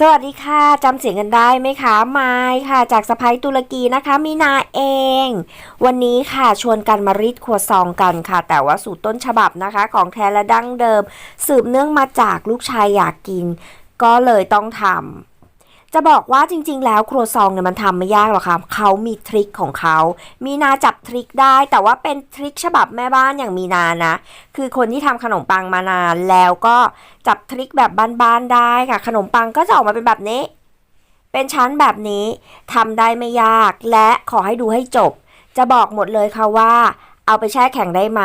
สวัสดีค่ะจำเสียงกันได้ไหมคะไม้ค่ะ จากสะพายตุรกีนะคะ มีนาเอง วันนี้ค่ะชวนกันมารีดครัวซองกันค่ะ แต่ว่าสูตรต้นฉบับนะคะ ของแท้และดั้งเดิม สืบเนื่องมาจากลูกชายอยากกิน ก็เลยต้องทำ จะบอกว่าจริง ๆ แล้วครัวซองเนี่ยมันทำไม่ยากหรอกค่ะเขามีทริคของเขา มีนาจับทริคได้ แต่ว่าเป็นทริคฉบับแม่บ้านอย่างมีนานะ คือคนที่ทำขนมปังมานานแล้วก็จับทริคแบบบ้านๆได้ค่ะ ขนมปังก็จะออกมาเป็นแบบนี้ เป็นชั้นแบบนี้ทำได้ไม่ยาก และขอให้ดูให้จบ จะบอกหมดเลยค่ะว่า เอาไปแช่แข็งได้ไหม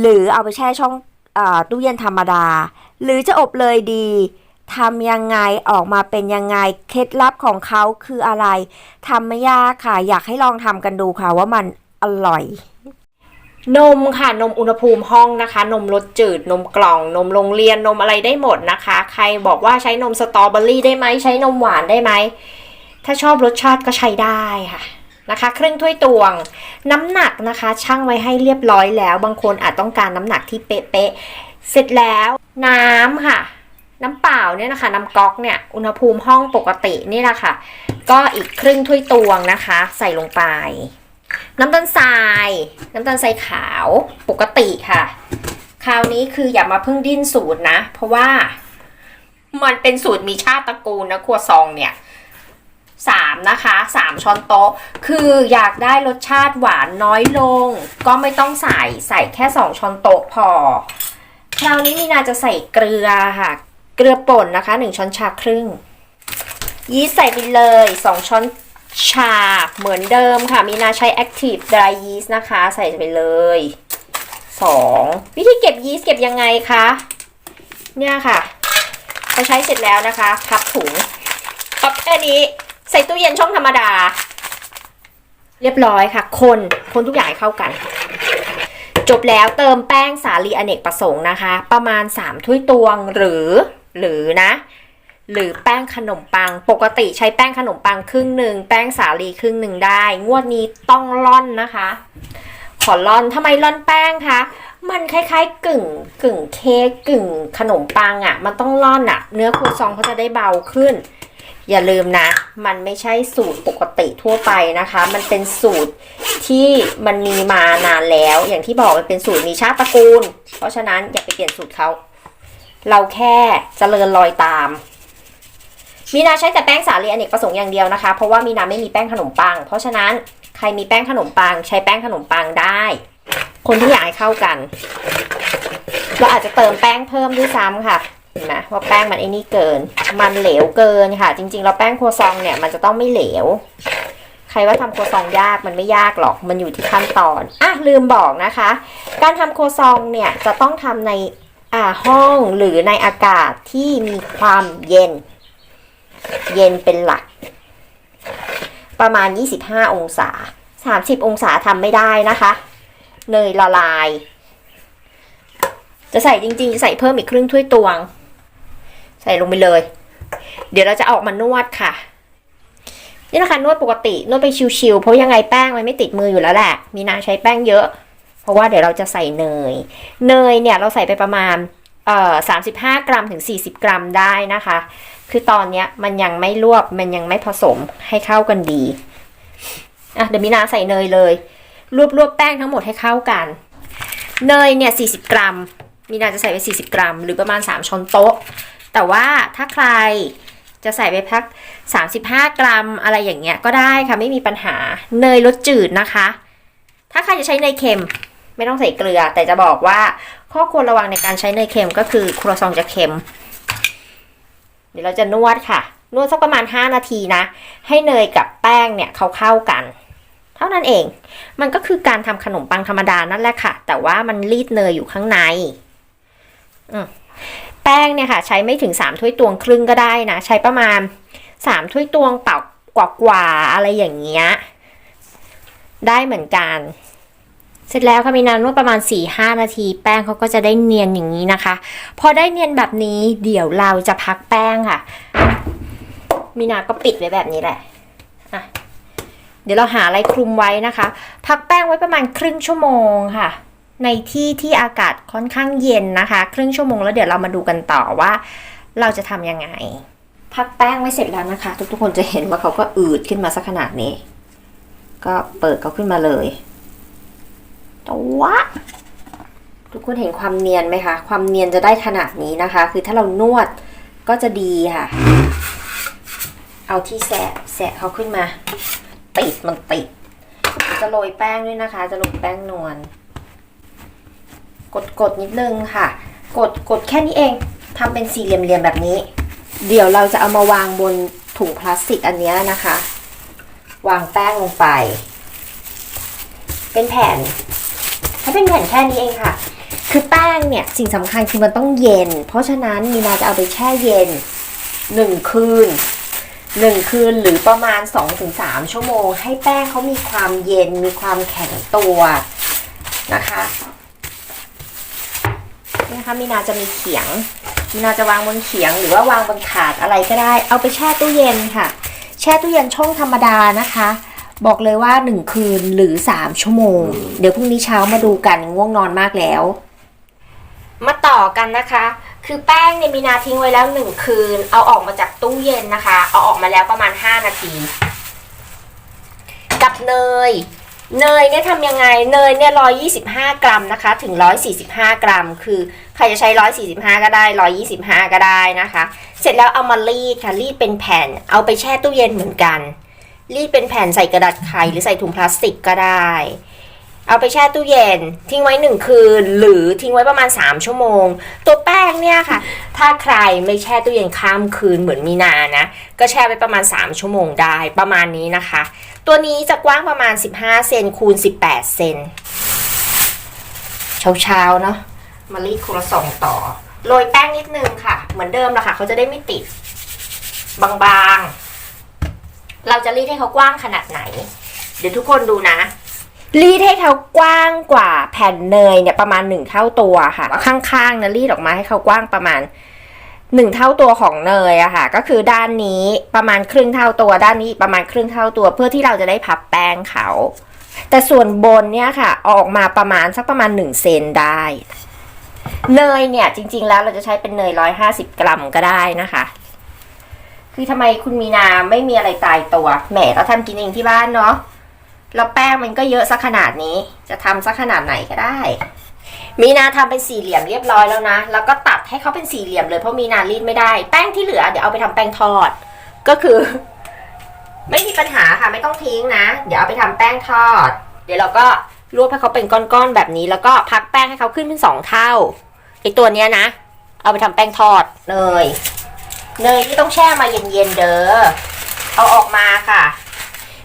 หรือเอาไปแช่ช่องอตู้เย็นธรรมดา หรือจะอบเลยดี ทำยังไงออกมาเป็นยังไงเคล็ดลับของเขาคืออะไรทำไม่ยากค่ะ อยากให้ลองทำกันดูค่ะว่ามันอร่อย นมค่ะนมอุณหภูมิห้องนะคะ นมรสจืดนมกล่อง นมโรงเรียนนมอะไรได้หมดนะคะ ใครบอกว่าใช้นมสตรอเบอรี่ได้ไหมใช้นมหวานได้ไหมถ้าชอบรสชาติก็ใช้ได้ค่ะนะคะครึ่งถ้วยตวง น้ำหนักนะคะช่างไว้ให้เรียบร้อยแล้ว บางคนอาจต้องการน้ำหนักที่เป๊ะๆเสร็จแล้วน้ำค่ะ น้ำเปล่าเนี่ยนะคะน้ำก๊อกเนี่ยอุณหภูมิห้องปกตินี่แหละค่ะ ก็อีกครึ่งถ้วยตวงนะคะ ใส่ลงไป น้ำตาลทราย น้ำตาลทรายขาวปกติค่ะ คราวนี้คืออย่ามาเพิ่งดิ้นสูตรนะ เพราะว่ามันเป็นสูตรมีชาติตระกูลนะครัวซองเนี่ยสามนะคะสามช้อนโต๊ะ คืออยากได้รสชาติหวานน้อยลง ก็ไม่ต้องใส่ใส่แค่สองช้อนโต๊ะพอ คราวนี้มีนาจะใส่เกลือค่ะ เกลือป่นนะคะหนึ่งช้อนชาครึ่ง ยีสต์ใส่ไปเลยสองช้อนชาเหมือนเดิมค่ะ มีนาใช้ Active Dry Yeast นะคะ ใส่ไปเลยสองวิธีเก็บยีสต์เก็บยังไงคะ เนี่ยค่ะพอใช้เสร็จแล้วนะคะพับถุงพับแค่นี้ใส่ตู้เย็นช่องธรรมดา เรียบร้อยค่ะ คนคนทุกอย่างเข้ากัน จบแล้วเติมแป้งสาลีอเนกประสงค์นะคะ ประมาณ 3 ถ้วยตวงหรือ หรือนะ หรือแป้งขนมปัง ปกติใช้แป้งขนมปังครึ่งหนึ่งแป้งสาลีครึ่งหนึ่งได้ งวดนี้ต้องล่อนนะคะ ขอล่อนทำไมล่อนแป้งคะมันคล้ายๆ กึ่งกึ่งเค้กกึ่งขนมปังอะ่ะ มันต้องล่อนอะ่ะ เนื้อครัวซองเขาจะได้เบาขึ้น อย่าลืมนะ มันไม่ใช่สูตรปกติทั่วไปนะคะ มันเป็นสูตรที่มันมีมานานแล้ว อย่างที่บอกมันเป็นสูตรมีชาติตระกูล เพราะฉะนั้นอย่าไปเปลี่ยนสูตรเขา เราแค่เจริญรอยตาม มีนาใช้แต่แป้งสาลีอเนกประสงค์อย่างเดียวนะคะ เพราะว่ามีนาไม่มีแป้งขนมปัง เพราะฉะนั้นใครมีแป้งขนมปัง ใช้แป้งขนมปังได้ คนที่อยากให้เข้ากัน เราอาจจะเติมแป้งเพิ่มด้วยซ้ำค่ะเห็นไหมว่าแป้งมันไอ้นี่เกิน มันเหลวเกินค่ะ จริงๆแล้วแป้งครัวซองเนี่ยมันจะต้องไม่เหลวใครว่าทำครัวซองยากมันไม่ยากหรอกมันอยู่ที่ขั้นตอนอะลืมบอกนะคะ การทำครัวซองเนี่ยจะต้องทำใน ห้องหรือในอากาศที่มีความเย็น เย็นเป็นหลัก ประมาณ 25 องศา 30 องศาทำไม่ได้นะคะเนยละลาย จะใส่จริงๆจะใส่เพิ่มอีกครึ่งถ้วยตวง ใส่ลงไปเลย เดี๋ยวเราจะออกมานวดค่ะนี่นะคะนวดปกตินวดไปชิวๆเพราะยังไงแป้งมันไม่ติดมืออยู่แล้วแหละ มีนาใช้แป้งเยอะ เพราะว่าเดี๋ยวเราจะใส่เนย เนยเนี่ยเราใส่ไปประมาณเอ่อ35กรัมถึง40กรัมได้นะคะ คือตอนเนี้ยมันยังไม่ลวกมันยังไม่ผสมให้เข้ากันดีอะเดี๋ยวมีนาใส่เนยเลย รวบรวบแป้งทั้งหมดให้เข้ากัน เนยเนี่ย40กรัมมีนาจะใส่ไป40กรัม หรือประมาณ3ช้อนโต๊ะ แต่ว่าถ้าใครจะใส่ไปพัก 35 กรัมอะไรอย่างเงี้ยก็ได้ค่ะไม่มีปัญหาเนยรสจืดนะคะ ถ้าใครจะใช้เนยเค็ม ไม่ต้องใส่เกลือ แต่จะบอกว่าข้อควรระวังในการใช้เนยเค็มก็คือครัวซองจะเค็ม เดี๋ยวเราจะนวดค่ะ นวดสักประมาณ 5 นาทีนะ ให้เนยกับแป้งเนี่ยเขาเข้ากัน เท่านั้นเอง มันก็คือการทำขนมปังธรรมดานั่นแหละค่ะ แต่ว่ามันรีดเนยอยู่ข้างในแป้งเนี่ยค่ะ ใช้ไม่ถึง 3 ถ้วยตวงครึ่งก็ได้นะ ใช้ประมาณ 3 ถ้วยตวงเปล่ากว่ากว่าๆอะไรอย่างเงี้ยได้เหมือนกัน เสร็จแล้วค่ะมีนานวดประมาณ 4-5 นาที แป้งเขาก็จะได้เนียนอย่างนี้นะคะ พอได้เนียนแบบนี้เดี๋ยวเราจะพักแป้งค่ะ มีนาก็ปิดไว้แบบนี้แหละอะเดี๋ยวเราหาอะไรคลุมไว้นะคะ พักแป้งไว้ประมาณครึ่งชั่วโมงค่ะ ในที่ที่อากาศค่อนข้างเย็นนะคะ ครึ่งชั่วโมงแล้วเดี๋ยวเรามาดูกันต่อว่า เราจะทำยังไง พักแป้งไว้เสร็จแล้วนะคะ ทุกๆคนจะเห็นว่าเขาก็อืดขึ้นมาสักขนาดนี้ ก็เปิดเขาขึ้นมาเลย ต่ว่าทุกคนเห็นความเนียนไหมคะ ความเนียนจะได้ขนาดนี้นะคะ คือถ้าเรานวดก็จะดีค่ะ เอาที่แสะแสะเขาขึ้นมา ติดมันติด จะโรยแป้งด้วยนะคะ จะโรยแป้งนวล กดกดนิดนึงค่ะ กดกดแค่นี้เองทำเป็นสี่เหลี่ยมๆแบบนี้ เดี๋ยวเราจะเอามาวางบนถุงพลาสติกอันเนี้ยนะคะ วางแป้งลงไป เป็นแผ่น ถ้าเป็นแผ่นแค่นี้เองค่ะ คือแป้งเนี่ยสิ่งสำคัญคือมันต้องเย็น เพราะฉะนั้นมีนาจะเอาไปแช่เย็นหนึ่งคืนหนึ่งคืนหรือประมาณ 2-3 ชั่วโมง ให้แป้งเขามีความเย็นมีความแข็งตัวนะคะนี่นะคะมีนาจะมีเขียงมีนาจะวางบนเขียงหรือว่าวางบนถาดอะไรก็ได้ เอาไปแช่ตู้เย็นค่ะ แช่ตู้เย็นช่องธรรมดานะคะ บอกเลยว่า 1 คืนหรือ 3 ชั่วโมง เดี๋ยวพรุ่งนี้เช้ามาดูกันง่วงนอนมากแล้ว มาต่อกันนะคะ คือแป้งเนี่ยมีนาทิ้งไว้แล้ว 1 คืน เอาออกมาจากตู้เย็นนะคะ เอาออกมาแล้วประมาณ 5 นาที กับเนย เนยเนี่ยทำยังไง เนยเนี่ย125 กรัมนะคะ ถึง 145 กรัม คือใครจะใช้ 145 ก็ได้ 125 ก็ได้นะคะ เสร็จแล้วเอามารีดค่ะรีดเป็นแผ่น เอาไปแช่ตู้เย็นเหมือนกัน รีดเป็นแผ่นใส่กระดาษไขหรือใส่ถุงพลาสติกก็ได้ เอาไปแช่ตู้เย็น ทิ้งไว้1คืน หรือทิ้งไว้ประมาณ 3 ชั่วโมง ตัวแป้งเนี่ยค่ะ ถ้าใครไม่แช่ตู้เย็นข้ามคืนเหมือนมีนานะ ก็แช่ไว้ประมาณ 3 ชั่วโมงได้ประมาณนี้นะคะ ตัวนี้จะกว้างประมาณ 15 เซนคูณ 18 เซนเช้าๆเนาะมารีดคูละสองต่อโรยแป้งนิดนึงค่ะ เหมือนเดิมละค่ะ เขาจะได้ไม่ติด บางๆ เราจะรีดให้เขากว้างขนาดไหน เดี๋ยวทุกคนดูนะ รีดให้เขากว้างกว่าแผ่นเนยเนี่ยประมาณหนึ่งเท่าตัวค่ะ ข้างๆนะรีดออกมาให้เขากว้างประมาณหนึ่งเท่าตัวของเนยอะค่ะ ก็คือด้านนี้ประมาณครึ่งเท่าตัว ด้านนี้ประมาณครึ่งเท่าตัว เพื่อที่เราจะได้พับแป้งเขา แต่ส่วนบนเนี่ยค่ะ ออกมาประมาณสักประมาณหนึ่งเซนได้ เนยเนี่ยจริง ๆ แล้วเราจะใช้เป็นเนยร้อยห้าสิบกรัมก็ได้นะคะ คือทำไมคุณมีนาไม่มีอะไรตายตัวแหมเราทำกินเองที่บ้านเนาะแล้วแป้งมันก็เยอะสักขนาดนี้ จะทำสักขนาดไหนก็ได้ มีนาทำเป็นสี่เหลี่ยมเรียบร้อยแล้วนะ แล้วก็ตัดให้เขาเป็นสี่เหลี่ยมเลยเพราะมีนารีดไม่ได้ แป้งที่เหลือเดี๋ยวเอาไปทำแป้งทอด ก็คือ ไม่มีปัญหาค่ะไม่ต้องทิ้งนะ เดี๋ยวเอาไปทำแป้งทอด เดี๋ยวเราก็รวบให้เขาเป็นก้อนๆแบบนี้ แล้วก็พักแป้งให้เขาขึ้นเป็นสองเท่าไอตัวเนี้ยนะ เอาไปทำแป้งทอดเนย เนยที่ต้องแช่มาเย็นๆเด้อ เอาออกมาค่ะ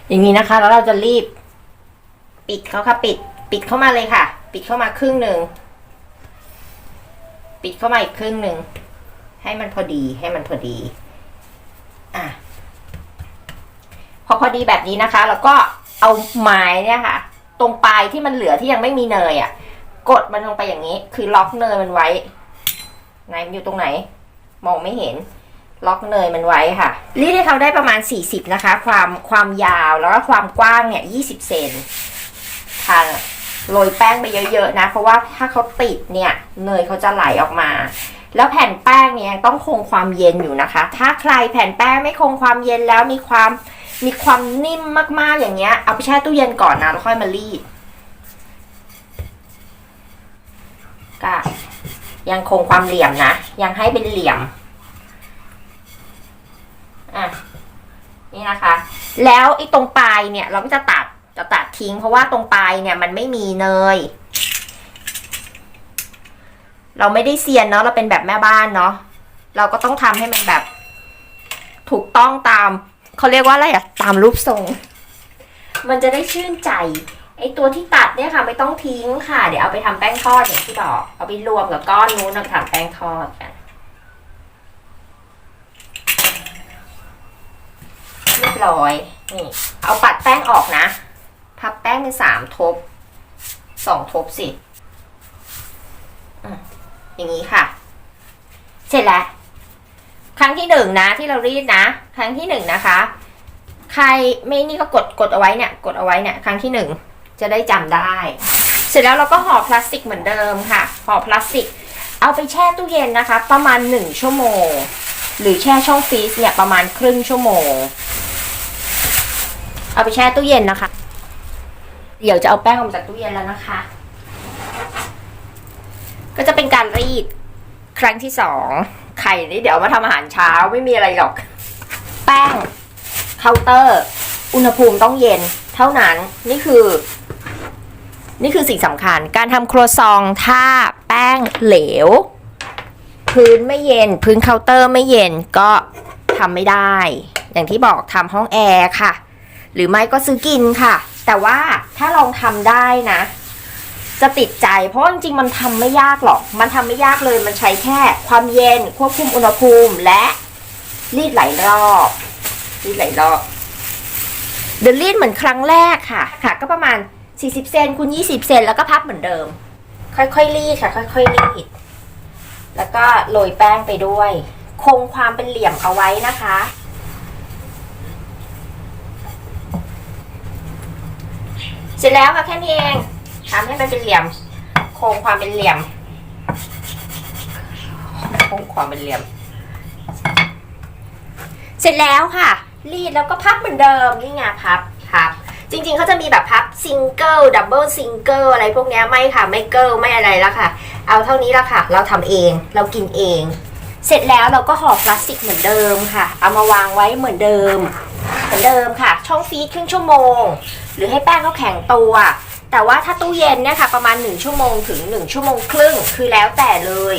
อย่างนี้นะคะ แล้วเราจะรีบ ปิดเขาค่ะ ปิด ปิดเข้ามาเลยค่ะ ปิดเข้ามาครึ่งหนึ่ง ปิดเข้ามาอีกครึ่งหนึ่ง ให้มันพอดี ให้มันพอดี อะ พอพอดีแบบนี้นะคะ แล้วก็เอาไม้เนี่ยค่ะ ตรงปลายที่มันเหลือที่ยังไม่มีเนยอะ กดมันลงไปอย่างนี้ คือล็อกเนยมันไว้ ไหนมันอยู่ตรงไหน มองไม่เห็น ล็อกเนยมันไว้ค่ะรีดให้เขาได้ประมาณ 40 นะคะ ความความยาวแล้วก็ความกว้างเนี่ย 20 เซนทานโรยแป้งไปเยอะๆนะ เพราะว่าถ้าเขาติดเนี่ย เนยเขาจะไหลออกมา แล้วแผ่นแป้งเนี่ยต้องคงความเย็นอยู่นะคะ ถ้าใครแผ่นแป้งไม่คงความเย็นแล้วมีความมีความนิ่มมากๆอย่างเงี้ย เอาไปแช่ตู้เย็นก่อนนะแล้วค่อยมารีดก็ยังคงความเหลี่ยมนะ ยังให้เป็นเหลี่ยม อะนี่นะคะ แล้วไอ้ตรงปลายเนี่ย เราก็จะตัดจะตัดทิ้ง เพราะว่าตรงปลายเนี่ยมันไม่มีเนย เราไม่ได้เซียนเนาะเราเป็นแบบแม่บ้านเนาะเราก็ต้องทำให้มันแบบ ถูกต้องตามเขาเรียกว่าอะไรอะตามรูปทรง มันจะได้ชื่นใจไอ้ตัวที่ตัดเนี่ยค่ะไม่ต้องทิ้งค่ะ เดี๋ยวเอาไปทำแป้งทอดอย่างที่บอก เอาไปรวมกับก้อนนู้นเอาไปทำแป้งทอดกัน เร้อยนี่เอาปัดแป้งออกนะ พับแป้งเป็นสามทบสองทบสิอย่างนี้ค่ะ เสร็จแล้ว ครั้งที่หนึ่งนะที่เรารีดนะ ครั้งที่หนึ่งนะคะ ใครไม่นี่ก็กดกดเอาไว้เนี่ย กดเอาไว้เนี่ย ครั้งที่หนึ่งจะได้จำได้ เสร็จแล้วเราก็ห่อพลาสติกเหมือนเดิมค่ะห่อพลาสติก เอาไปแช่ตู้เย็นนะคะ ประมาณหนึ่งชั่วโมง หรือแช่ช่องฟรีซเนี่ยประมาณครึ่งชั่วโมง เอาไปแช่ตู้เย็นนะคะ เดี๋ยวจะเอาแป้งออกมาจากตู้เย็นแล้วนะคะ ก็จะเป็นการรีดครั้งที่สองไข่นี่เดี๋ยวมาทำอาหารเช้าไม่มีอะไรหรอก แป้งเคาน์เตอร์ อุณหภูมิต้องเย็น เท่านั้นนี่คือ นี่คือสิ่งสำคัญ การทำครัวซองถ้าแป้งเหลว พื้นไม่เย็น พื้นเคาน์เตอร์ไม่เย็นก็ทำไม่ได้ อย่างที่บอกทำห้องแอร์ค่ะ หรือไม่ก็ซื้อกินค่ะ แต่ว่าถ้าลองทำได้นะ จะติดใจ เพราะจริงๆมันทำไม่ยากหรอก มันทำไม่ยากเลยมันใช้แค่ความเย็นควบคุมอุณหภูมิและรีดหลายรอบรีดหลายรอบเดยวรีดเหมือนครั้งแรกค่ะ ค่ะ ก็ประมาณ 40 เซนคูณ20 เซนแล้วก็พับเหมือนเดิม ค่อยๆรีดค่ะ ค่อยๆรีดแล้วก็โรยแป้งไปด้วย คงความเป็นเหลี่ยมเอาไว้นะคะ เสร็จแล้วค่ะแค่นี้เองทำให้มันเป็นเหลี่ยม โครงความเป็นเหลี่ยม โครงความเป็นเหลี่ยม เสร็จแล้วค่ะ รีดแล้วก็พับเหมือนเดิมนี่ไงพับพับ จริงๆเขาจะมีแบบพับซิงเกิลดับเบิลซิงเกิลอะไรพวกนี้ไม่ค่ะไม่เกิลไม่อะไรแล้วค่ะ เอาเท่านี้ละค่ะ เราทำเองเรากินเอง เสร็จแล้วเราก็ห่อพลาสติกเหมือนเดิมค่ะ เอามาวางไว้เหมือนเดิม เหมือนเดิมค่ะ ช่องฟรีซครึ่งชั่วโมง หรือให้แป้งเขาแข็งตัว แต่ว่าถ้าตู้เย็นเนี่ยค่ะประมาณ 1 ชั่วโมงถึง 1 ชั่วโมงครึ่งคือแล้วแต่เลย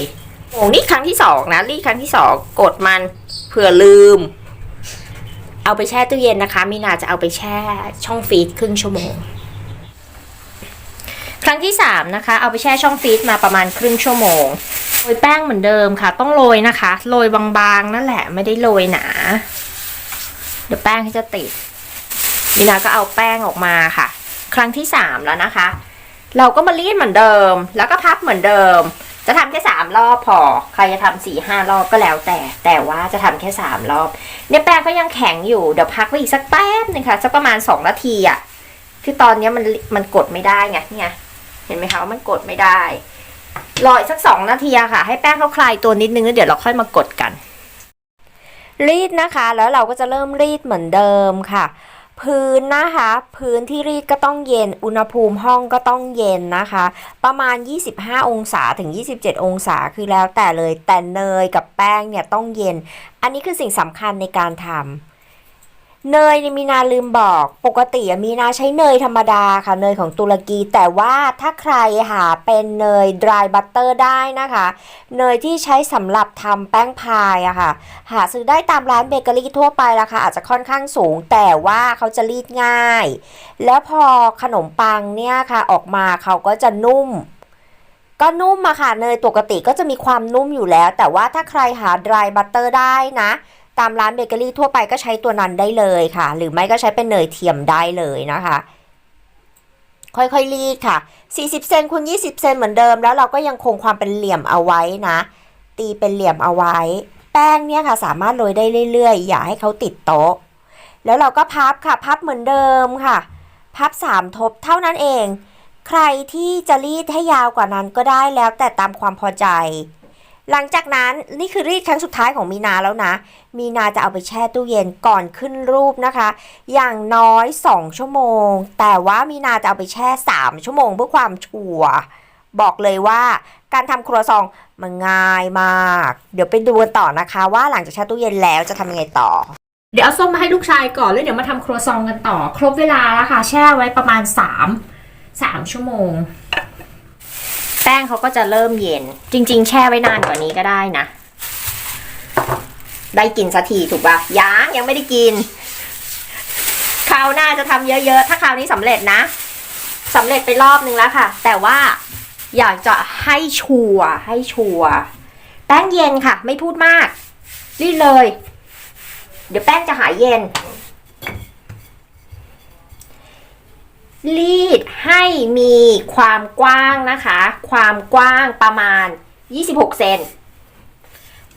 โอ้นี่ครั้งที่สองนะรีดครั้งที่สองกดมันเผื่อลืม เอาไปแช่ตู้เย็นนะคะมีนาจะเอาไปแช่ช่องฟรีซครึ่งชั่วโมง ครั้งที่สามนะคะเอาไปแช่ช่องฟรีซมาประมาณครึ่งชั่วโมงโรยแป้งเหมือนเดิมค่ะ ต้องโรยนะคะโรยบางๆนั่นแหละไม่ได้โรยหนา เดี๋ยวแป้งจะติด มีนาก็เอาแป้งออกมาค่ะ ครั้งที่สามแล้วนะคะ เราก็มารีดเหมือนเดิม แล้วก็พับเหมือนเดิม จะทำแค่สามรอบพอ ใครจะทำสี่ห้ารอบก็แล้วแต่ แต่ว่าจะทำแค่สามรอบ เนี่ยแป้งก็ยังแข็งอยู่ เดี๋ยวพักไว้อีกสักแป๊บนึงค่ะ สักประมาณสองนาทีอะ คือตอนเนี้ยมันมันกดไม่ได้ไง เนี่ย เห็นไหมคะว่ามันกดไม่ได้ รออีกสักสองนาทีอะค่ะ ให้แป้งเขาคลายตัวนิดนึงแล้วเดี๋ยวเราค่อยมากดกัน รีดนะคะ แล้วเราก็จะเริ่มรีดเหมือนเดิมค่ะ พื้นนะคะ พื้นที่รีดก็ต้องเย็น อุณหภูมิห้องก็ต้องเย็นนะคะ ประมาณ 25 องศาถึง 27 องศาคือแล้วแต่เลยแต่เนยกับแป้งเนี่ยต้องเย็น อันนี้คือสิ่งสำคัญในการทำ เนยเนี่ยมีนาลืมบอก ปกติมีนาใช้เนยธรรมดาค่ะเนยของตุรกี แต่ว่าถ้าใครหาเป็นเนย dry butter ได้นะคะ เนยที่ใช้สำหรับทำแป้งพายอะค่ะ หาซื้อได้ตามร้านเบเกอรี่ทั่วไปราคาอาจจะค่อนข้างสูง แต่ว่าเขาจะรีดง่าย แล้วพอขนมปังเนี่ยค่ะออกมาเขาก็จะนุ่มก็นุ่มมาค่ะเนยปกติก็จะมีความนุ่มอยู่แล้ว แต่ว่าถ้าใครหา dry butter ได้นะ ตามร้านเบเกอรี่ทั่วไปก็ใช้ตัวนั้นได้เลยค่ะ หรือไม่ก็ใช้เป็นเนยเทียมได้เลยนะคะ ค่อยๆรีดค่ะ 40 เซนคูณ20 เซนเหมือนเดิม แล้วเราก็ยังคงความเป็นเหลี่ยมเอาไว้นะ ตีเป็นเหลี่ยมเอาไว้ แป้งเนี่ยค่ะ สามารถโรยได้เรื่อยๆ อย่าให้เขาติดโต๊ะ แล้วเราก็พับค่ะ พับเหมือนเดิมค่ะ พับสามทบเท่านั้นเอง ใครที่จะรีดให้ยาวกว่านั้นก็ได้แล้วแต่ตามความพอใจ หลังจากนั้นนี่คือรีดครั้งสุดท้ายของมีนาแล้วนะ มีนาจะเอาไปแช่ตู้เย็นก่อนขึ้นรูปนะคะ อย่างน้อย 2 ชั่วโมง แต่ว่ามีนาจะเอาไปแช่ 3 ชั่วโมงเพื่อความชัวร์บอกเลยว่าการทำครัวซองมันง่ายมาก เดี๋ยวไปดูกันต่อนะคะ ว่าหลังจากแช่ตู้เย็นแล้วจะทำยังไงต่อ เดี๋ยวเอาส้มมาให้ลูกชายก่อนแล้วเดี๋ยวมาทำครัวซองกันต่อ ครบเวลาแล้วค่ะ แช่ไว้ประมาณ 3 3 ชั่วโมง แป้งเขาก็จะเริ่มเย็น จริง ๆ แช่ไว้นานกว่านี้ก็ได้นะ ได้กินสักทีถูกปะยังยังไม่ได้กินคราวหน้าจะทำเยอะ ๆ ถ้าคราวนี้สำเร็จนะสำเร็จไปรอบนึงแล้วค่ะ แต่ว่าอยากจะให้ชัวร์ให้ชัวร์แป้งเย็นค่ะ ไม่พูดมากรีดเลย เดี๋ยวแป้งจะหายเย็น รีดให้มีความกว้างนะคะ ความกว้างประมาณ 26 เซน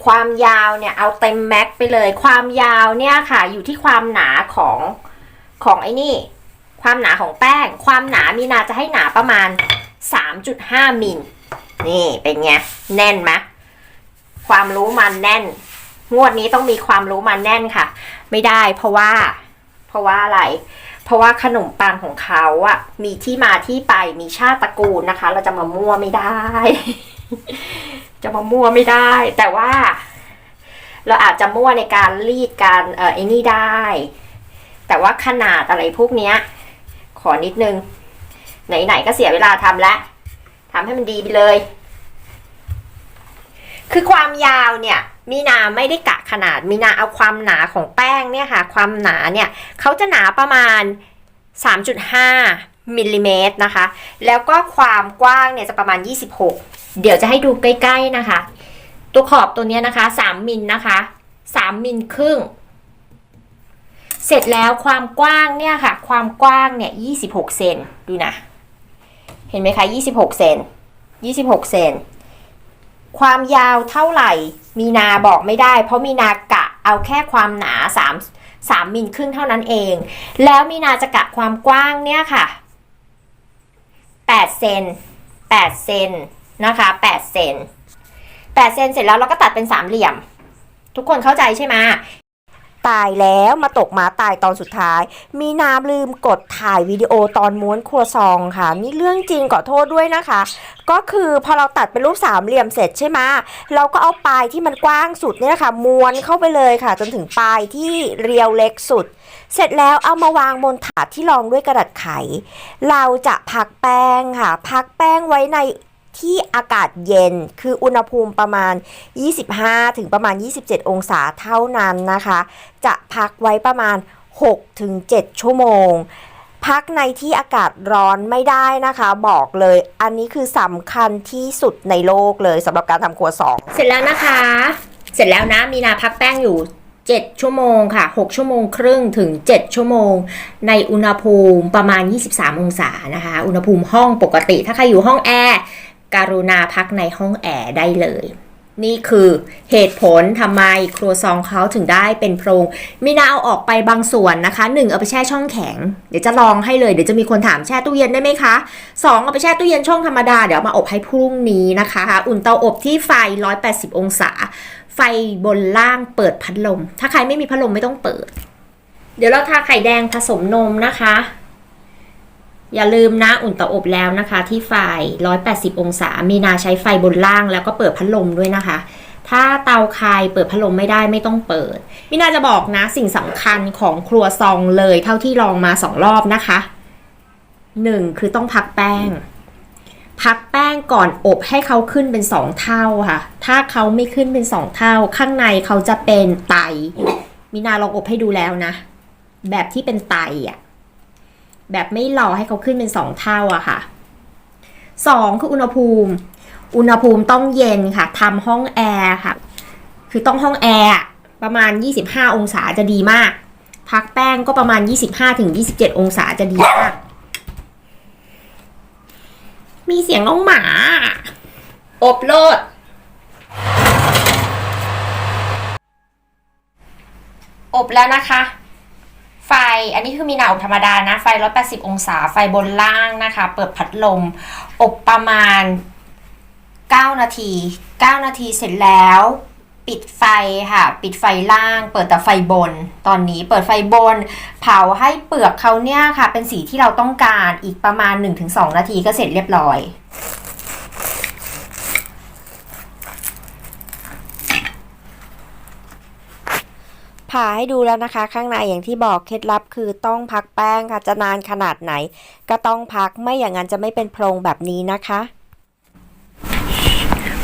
ความยาวเนี่ยเอาเต็มแม็กไปเลย ความยาวเนี่ยค่ะอยู่ที่ความหนาของของไอ้นี่ ความหนาของแป้ง ความหนามีนาจะให้หนาประมาณ 3.5 มิล นี่เป็นไง แน่นไหมความรู้มันแน่น งวดนี้ต้องมีความรู้มาแน่นค่ะ ไม่ได้เพราะว่า เพราะว่าอะไร เพราะว่าขนมปังของเขาอะมีที่มาที่ไปมีชาติตระกูลนะคะ เราจะมามั่วไม่ได้ จะมามั่วไม่ได้ แต่ว่า เราอาจจะมั่วในการรีดการเออไอ้นี่ได้ แต่ว่าขนาดอะไรพวกเนี้ย ขอนิดนึง ไหนๆก็เสียเวลาทำแล้วทำให้มันดีไปเลย คือความยาวเนี่ย มีนาไม่ได้กะขนาด มีนาเอาความหนาของแป้งเนี่ยค่ะ ความหนาเนี่ยเขาจะหนาประมาณ 3.5มิลลิเมตรนะคะ แล้วก็ความกว้างเนี่ยจะประมาณ 26 เดี๋ยวจะให้ดูใกล้ๆนะคะ ตัวขอบตัวนี้นะคะ 3 มิลนะคะ 3 มิลครึ่ง เสร็จแล้วความกว้างเนี่ยค่ะ ความกว้างเนี่ย 26 เซนดูนะ เห็นไหมคะ 26 เซน26 เซนความยาวเท่าไหร่ มีนาบอกไม่ได้ เพราะมีนากะเอาแค่ความหนา3 3มิลครึ่งเท่านั้นเอง แล้วมีนาจะกะความกว้างเนี่ยค่ะ8เซน8เซนนะคะ8เซน8เซนเสร็จแล้วเราก็ตัดเป็นสามเหลี่ยม ทุกคนเข้าใจใช่ไหม ตายแล้วมาตกหมาตายตอนสุดท้าย มีน้ำลืมกดถ่ายวิดีโอตอนม้วนครัวซองค่ะ นี่เรื่องจริงขอโทษด้วยนะคะ ก็คือพอเราตัดเป็นรูปสามเหลี่ยมเสร็จใช่ไหมเราก็เอาปลายที่มันกว้างสุดเนี่ยค่ะม้วนเข้าไปเลยค่ะ จนถึงปลายที่เรียวเล็กสุด เสร็จแล้วเอามาวางบนถาดที่รองด้วยกระดาษไข เราจะพักแป้งค่ะ พักแป้งไว้ใน ที่อากาศเย็น คืออุณหภูมิประมาณ 25 ถึงประมาณ 27 องศาเท่านั้นนะคะ จะพักไว้ประมาณ6ถึง7ชั่วโมง พักในที่อากาศร้อนไม่ได้นะคะ บอกเลย อันนี้คือสำคัญที่สุดในโลกเลยสำหรับการทำครัวซอง เสร็จแล้วนะคะ เสร็จแล้วนะ มีนาพักแป้งอยู่7 ชั่วโมงค่ะ 6 ชั่วโมงครึ่งถึง 7 ชั่วโมง ในอุณหภูมิประมาณ 23 องศานะคะ อุณหภูมิห้องปกติ ถ้าใครอยู่ห้องแอร์ การุณาพักในห้องแอร์ได้เลย นี่คือเหตุผลทำไมครัวซองเขาถึงได้เป็นโพรงมีนาเอาออกไปบางส่วนนะคะหนึ่งเอาไปแช่ช่องแข็ง เดี๋ยวจะลองให้เลย เดี๋ยวจะมีคนถามแช่ตู้เย็นได้ไหมคะสองเอาไปแช่ตู้เย็นช่องธรรมดา เดี๋ยวมาอบให้พรุ่งนี้นะคะ อุ่นเตาอบที่ไฟ 180 องศา ไฟบนล่างเปิดพัดลม ถ้าใครไม่มีพัดลมไม่ต้องเปิด เดี๋ยวเราทาไข่แดงผสมนมนะคะ อย่าลืมนะอุ่นเตาอบแล้วนะคะ ที่ไฟ 180 องศา มีนาใช้ไฟบนล่างแล้วก็เปิดพัดลมด้วยนะคะ ถ้าเตาคายเปิดพัดลมไม่ได้ไม่ต้องเปิดมินาจะบอกนะสิ่งสำคัญของครัวซองเลยเท่าที่ลองมาสองรอบนะคะหนึ่งคือต้องพักแป้ง พักแป้งก่อนอบให้เขาขึ้นเป็นสองเท่าค่ะ ถ้าเขาไม่ขึ้นเป็นสองเท่า ข้างในเขาจะเป็นไตมินาลองอบให้ดูแล้วนะ แบบที่เป็นไตอะ แบบไม่รอให้เขาขึ้นเป็นสองเท่าอะค่ะสองคืออุณหภูมิ อุณหภูมิต้องเย็นค่ะทำห้องแอร์ค่ะ คือต้องห้องแอร์ประมาณ 25 องศาจะดีมาก พักแป้งก็ประมาณ 25ถึง27 องศาจะดีมาก มีเสียงน้องหมา อบโลดอบแล้วนะคะ ไฟ อันนี้คือมีหนาอบธรรมดานะ ไฟ 180 องศา ไฟบนล่างนะคะ เปิดพัดลม อบประมาณ 9 นาที 9 นาทีเสร็จแล้ว ปิดไฟค่ะ ปิดไฟล่าง เปิดแต่ไฟบน ตอนนี้เปิดไฟบน เผาให้เปลือกเขาเนี่ยค่ะ เป็นสีที่เราต้องการ อีกประมาณ 1-2 นาทีก็เสร็จเรียบร้อย ผ่าให้ดูแล้วนะคะ ข้างในอย่างที่บอกเคล็ดลับคือต้องพักแป้งค่ะจะนานขนาดไหน ก็ต้องพักไม่อย่างนั้นจะไม่เป็นโพรงแบบนี้นะคะ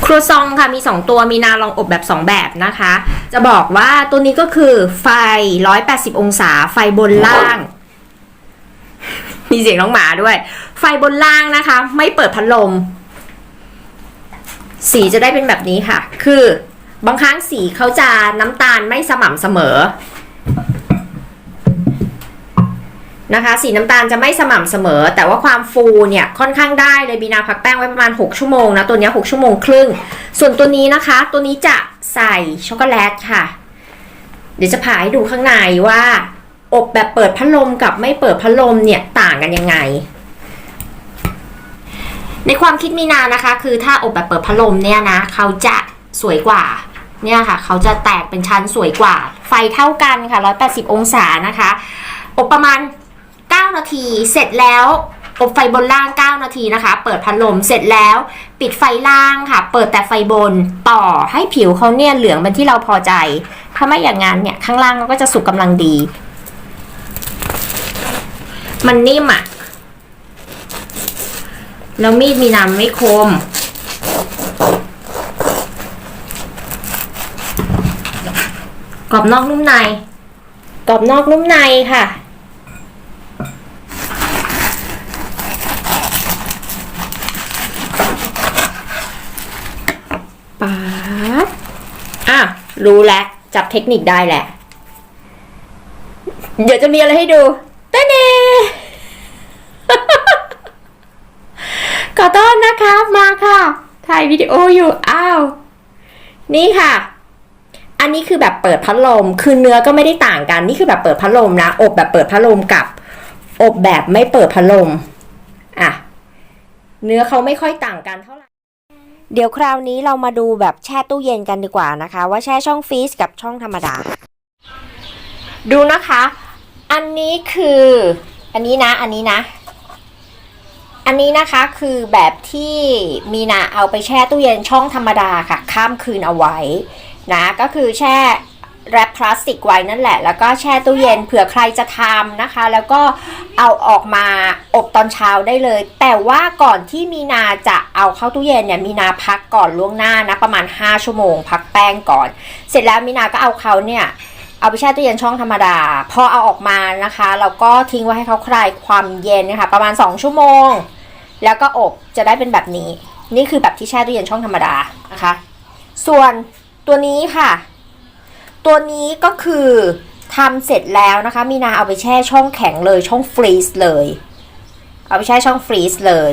ครัวซองค่ะมี 2 ตัวมีนาลองอบแบบ 2 แบบนะคะ จะบอกว่าตัวนี้ก็คือไฟ 180 องศา ไฟบนล่าง มีเสียงน้องหมาด้วย ไฟบนล่างนะคะ ไม่เปิดพัดลม สีจะได้เป็นแบบนี้ค่ะ คือ บางครั้งสีเขาจะน้ำตาลไม่สม่ำเสมอนะคะสีน้ำตาลจะไม่สม่ำเสมอ แต่ว่าความฟูเนี่ยค่อนข้างได้เลยบีนาพักแป้งไว้ประมาณ 6 ชั่วโมงนะตัวนี้ 6 ชั่วโมงครึ่ง ส่วนตัวนี้นะคะ ตัวนี้จะใส่ช็อกโกแลตค่ะ เดี๋ยวจะผ่าให้ดูข้างในว่า อบแบบเปิดพัดลมกับไม่เปิดพัดลมเนี่ยต่างกันยังไง ในความคิดมีนานะคะ คือถ้าอบแบบเปิดพัดลมเนี่ยนะเขาจะสวยกว่า เนี่ยค่ะ เขาจะแตกเป็นชั้นสวยกว่า ไฟเท่ากันค่ะ 180 องศานะคะ อบประมาณ 9 นาที เสร็จแล้วอบไฟบนล่าง 9 นาทีนะคะ เปิดพัดลม เสร็จแล้ว ปิดไฟล่างค่ะ เปิดแต่ไฟบน ต่อให้ผิวเขาเนี่ยเหลืองเป็นที่เราพอใจ ถ้าไม่อย่างนั้นเนี่ยข้างล่างมันก็จะสุกกำลังดี มันนิ่มอะ่ะ แล้วมีดมีน้ำไม่คม กรอบนอกนุ่มใน กรอบนอกนุ่มในค่ะ ป๊าดอะ รู้แล้วจับเทคนิคได้แหละ เดี๋ยวจะมีอะไรให้ดูเต้เน่ขอโทษนะครับมาค่ะ ถ่ายวิดีโออยู่ อ้าว นี่ค่ะ อันนี้คือแบบเปิดพัดลม คือเนื้อก็ไม่ได้ต่างกัน นี่คือแบบเปิดพัดลมนะ อบแบบเปิดพัดลมกับ อบแบบไม่เปิดพัดลม อะ เนื้อเขาไม่ค่อยต่างกันเท่าไหร่ เดี๋ยวคราวนี้เรามาดูแบบแช่ตู้เย็นกันดีกว่านะคะ ว่าแช่ช่องฟรีซกับช่องธรรมดา ดูนะคะ อันนี้คือ อันนี้นะ อันนี้นะ อันนี้นะคะคือแบบที่มีนาเอาไปแช่ตู้เย็นช่องธรรมดาค่ะ ข้ามคืนเอาไว้ นะก็คือแช่แรปพลาสติกไว้นั่นแหละ แล้วก็แช่ตู้เย็นเผื่อใครจะทำนะคะ แล้วก็เอาออกมาอบตอนเช้าได้เลย แต่ว่าก่อนที่มีนาจะเอาเข้าตู้เย็นเนี่ยมีนาพักก่อนล่วงหน้านะประมาณ 5 ชั่วโมง พักแป้งก่อน เสร็จแล้วมีนาก็เอาเขาเนี่ยเอาไปแช่ตู้เย็นช่องธรรมดา พอเอาออกมานะคะเราก็ทิ้งไว้ให้เขาคลายความเย็นนะคะประมาณ 2 ชั่วโมง แล้วก็อบจะได้เป็นแบบนี้ นี่คือแบบที่แช่ตู้เย็นช่องธรรมดานะคะ ส่วน ตัวนี้ค่ะ ตัวนี้ก็คือทำเสร็จแล้วนะคะ มีนาเอาไปแช่ช่องแข็งเลยช่องฟรีซเลย เอาไปแช่ช่องฟรีซเลย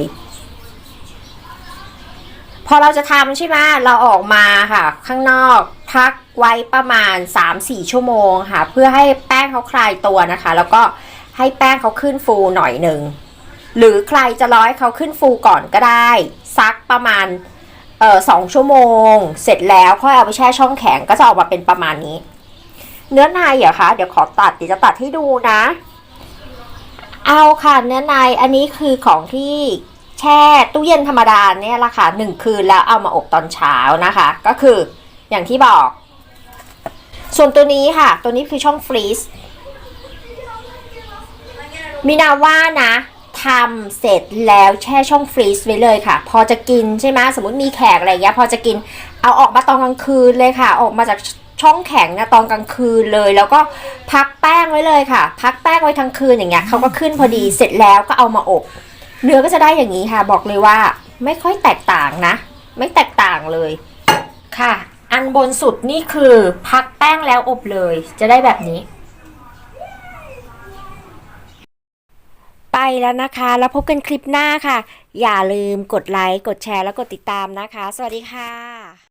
พอเราจะทำใช่ไหมเราออกมาค่ะ ข้างนอกพักไว้ประมาณ 3-4 ชั่วโมงค่ะ เพื่อให้แป้งเขาคลายตัวนะคะ แล้วก็ให้แป้งเขาขึ้นฟูหน่อยหนึ่งหรือใครจะร้อให้เขาขึ้นฟูก่อนก็ได้ ซักประมาณ เออสองชั่วโมง เสร็จแล้วค่อยเอาไปแช่ช่องแข็งก็จะออกมาเป็นประมาณนี้ เนื้อในเหรอคะ เดี๋ยวขอตัดเดี๋ยวจะตัดให้ดูนะ เอาค่ะเนื้อในอันนี้คือของที่แช่ตู้เย็นธรรมดาเนี่ยละค่ะหนึ่งคืนแล้วเอามาอบตอนเช้านะคะ ก็คืออย่างที่บอก ส่วนตัวนี้ค่ะ ตัวนี้คือช่องฟรีซมีนาว่านะ ทำเสร็จแล้วแช่ช่องฟรีซไว้เลยค่ะ พอจะกินใช่ไหมสมมติมีแขกอะไรอย่างเงี้ยพอจะกินเอาออกมาตอนกลางคืนเลยค่ะ ออกมาจากช่องแข็งนะตอนกลางคืนเลย แล้วก็พักแป้งไว้เลยค่ะ พักแป้งไว้ทั้งคืนอย่างเงี้ยเขาก็ขึ้นพอดีเสร็จแล้วก็เอามาอบเนื้อก็จะได้อย่างนี้ค่ะ บอกเลยว่าไม่ค่อยแตกต่างนะ ไม่แตกต่างเลยค่ะ อันบนสุดนี่คือพักแป้งแล้วอบเลย จะได้แบบนี้ ไปแล้วนะคะ แล้วพบกันคลิปหน้าค่ะ อย่าลืมกดไลค์ กดแชร์ แล้วกดติดตามนะคะ สวัสดีค่ะ